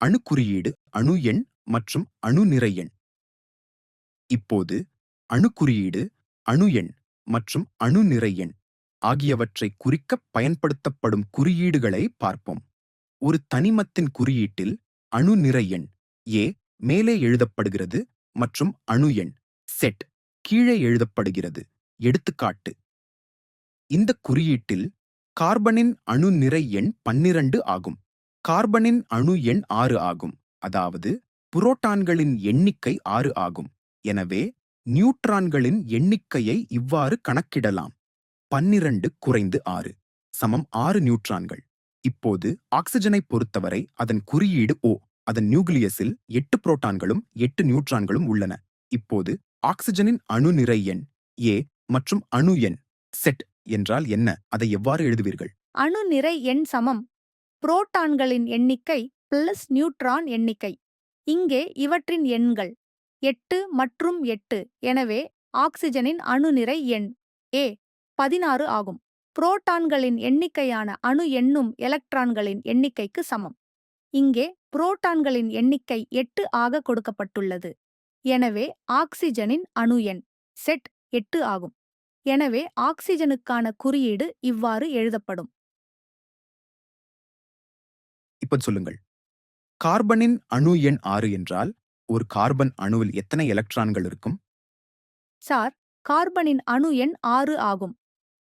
அணு குறியீடு அணு எண் மற்றும் அணு நிறை எண். இப்போது அணு குறியீடு அணு எண் மற்றும் அணு நிறை எண் ஆகியவற்றை குறிக்க பயன்படுத்தப்படும் குறியீடுகளை பார்ப்போம். ஒரு தனிமத்தின் குறியீட்டில் அணு நிறை எண் ஏ மேலே எழுதப்படுகிறது மற்றும் அணு எண் செட் கீழே எழுதப்படுகிறது. எடுத்துக்காட்டு இந்த குறியீட்டில் கார்பனின் அணு நிறை எண் பன்னிரண்டு ஆகும். கார்பனின் அணு எண் ஆறு ஆகும். அதாவது புரோட்டான்களின் எண்ணிக்கை ஆறு ஆகும். எனவே நியூட்ரான்களின் எண்ணிக்கையை இவ்வாறு கணக்கிடலாம். பன்னிரண்டு குறைந்து ஆறு சமம் ஆறு நியூட்ரான்கள். இப்போது ஆக்சிஜனை பொறுத்தவரை அதன் குறியீடு ஓ அதன் நியூக்ளியஸில் எட்டு புரோட்டான்களும் எட்டு நியூட்ரான்களும் உள்ளன. இப்போது ஆக்சிஜனின் அணு நிறை எண் ஏ மற்றும் அணு எண் செட் என்றால் என்ன? அதை எவ்வாறு எழுதுவீர்கள்? அணு நிறை எண் சமம். புரோட்டான்களின் எண்ணிக்கை பிளஸ் நியூட்ரான் எண்ணிக்கை. இங்கே இவற்றின் எண்கள் எட்டு மற்றும் எட்டு. எனவே ஆக்சிஜனின் அணு நிறை எண் ஏ பதினாறு ஆகும். புரோட்டான்களின் எண்ணிக்கையான அணு எண்ணும் எலக்ட்ரான்களின் எண்ணிக்கைக்கு சமம். இங்கே புரோட்டான்களின் எண்ணிக்கை எட்டு ஆக கொடுக்கப்பட்டுள்ளது. எனவே ஆக்சிஜனின் அணு எண் செட் எட்டு ஆகும். எனவே ஆக்சிஜனுக்கான குறியீடு இவ்வாறு எழுதப்படும். இப்ப சொல்லுங்கள். கார்பனின் அணு எண் ஆறு என்றால் ஒரு கார்பன் அணுவில் எத்தனை எலக்ட்ரான்கள் இருக்கும்? சார் கார்பனின் அணு எண் ஆறு ஆகும்.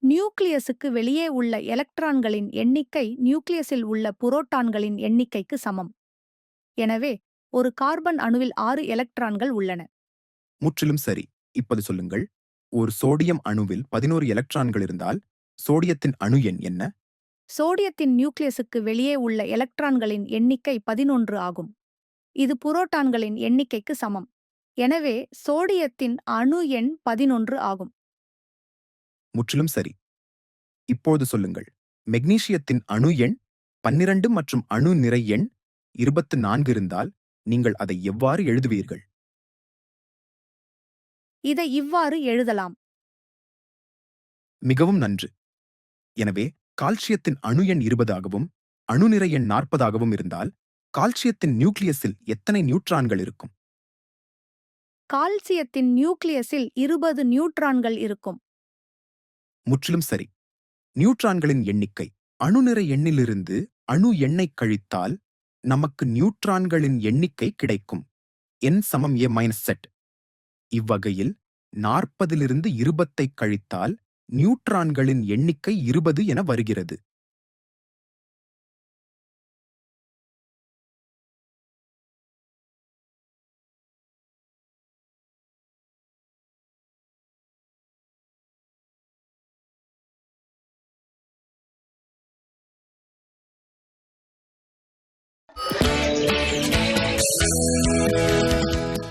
நியூக்ளியஸுக்கு வெளியே உள்ள எலக்ட்ரான்களின் எண்ணிக்கை நியூக்ளியஸில் உள்ள புரோட்டான்களின் எண்ணிக்கைக்கு சமம். எனவே ஒரு கார்பன் அணுவில் ஆறு எலக்ட்ரான்கள் உள்ளன. முற்றிலும் சரி. இப்போது சொல்லுங்கள். ஒரு சோடியம் அணுவில் பதினோரு எலக்ட்ரான்கள் இருந்தால் சோடியத்தின் அணு எண் என்ன? சோடியத்தின் நியூக்ளியஸுக்கு வெளியே உள்ள எலக்ட்ரான்களின் எண்ணிக்கை பதினொன்று ஆகும். இது புரோட்டான்களின் எண்ணிக்கைக்கு சமம். எனவே சோடியத்தின் அணு எண் பதினொன்று ஆகும். முற்றிலும் சரி. இப்போது சொல்லுங்கள். மெக்னீசியத்தின் அணு எண் பன்னிரண்டு மற்றும் அணு நிறை எண் இருபத்து நான்கு இருந்தால் நீங்கள் அதை எவ்வாறு எழுதுவீர்கள்? இதை இவ்வாறு எழுதலாம். மிகவும் நன்று. எனவே கால்சியத்தின் அணு எண் இருபதாகவும் அணு நிறை எண் நாற்பதாகவும் இருந்தால் கால்சியத்தின் நியூக்ளியஸில் எத்தனை நியூட்ரான்கள் இருக்கும்? கால்சியத்தின் நியூக்ளியஸில் இருபது நியூட்ரான்கள் இருக்கும். முற்றிலும் சரி. நியூட்ரான்களின் எண்ணிக்கை அணு நிறை எண்ணிலிருந்து அணு எண்ணை கழித்தால் நமக்கு நியூட்ரான்களின் எண்ணிக்கை கிடைக்கும். என் சமம் ஏ மைனஸ் செட் இவ்வகையில் நாற்பதிலிருந்து இருபத்தை கழித்தால் நியூட்ரான்களின் எண்ணிக்கை இருபது என வருகிறது.